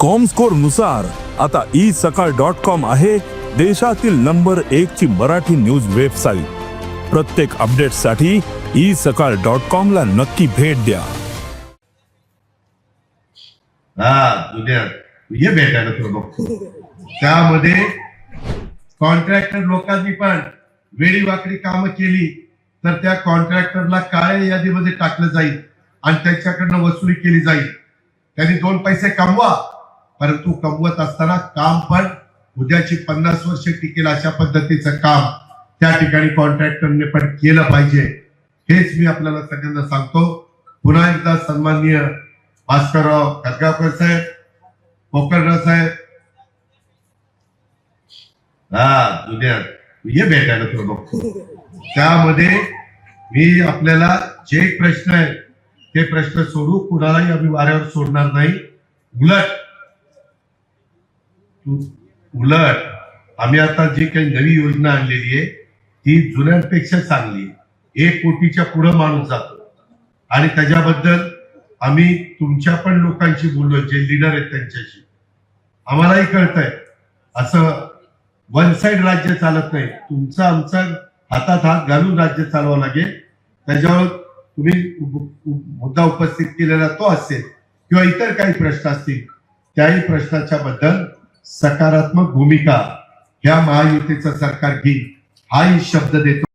कॉमस्कोरनुसार आता ई सकाळ dot com आहे देशातील नंबर एक ची मराठी न्यूज वेबसाईट प्रत्येक अपडेटसाठी ई सकाळ डॉट कॉम ला नक्की भेट द्या. हा दुनियात ये भेटायला थोडं त्यामध्ये कॉन्ट्रॅक्टर लोकांनी पण वेळी वाकडी कामं केली तर त्या कॉन्ट्रॅक्टरला काळ्या यादीमध्ये टाकलं जाईल आणि त्यांच्याकडनं वसुली केली जाईल. त्यांनी दोन पैसे कमवा. परंतु कमवत असताना काम पण उद्याची पन्नास वर्ष टिकेल अशा पद्धतीचं काम त्या ठिकाणी कॉन्ट्रॅक्टरने पण केलं पाहिजे. हेच मी आपल्याला सगळ्यांना सांगतो. पुन्हा एकदा सन्माननीय भास्करराव खतगावकर साहेब कोकणराव साहेब. हा उद्या ये भेटायला तुला बघतो. त्यामध्ये मी आपल्याला जे प्रश्न आहे ते प्रश्न सोडू कुणालाही आम्ही वाऱ्यावर सोडणार नाही. उलट उलट आम्ही आता जी काही नवी योजना आणलेली आहे ती जुन्यांपेक्षा चांगली एक कोटीच्या पुढे माणूस जातो. आणि त्याच्याबद्दल आम्ही तुमच्या पण लोकांशी बोललो जे लिडर आहेत त्यांच्याशी. आम्हालाही कळतंय. असं वन साईड राज्य चालत नाही. तुमचं आमचं हातात हात घालून राज्य चालवावं लागेल. त्याच्यावर तुम्ही मुद्दा उपस्थित केलेला तो असेल किंवा इतर काही प्रश्न असतील त्याही प्रश्नाच्या बद्दल सकारात्मक भूमिका ह्या महायुतीचं सरकार घेईल हाही शब्द देतो.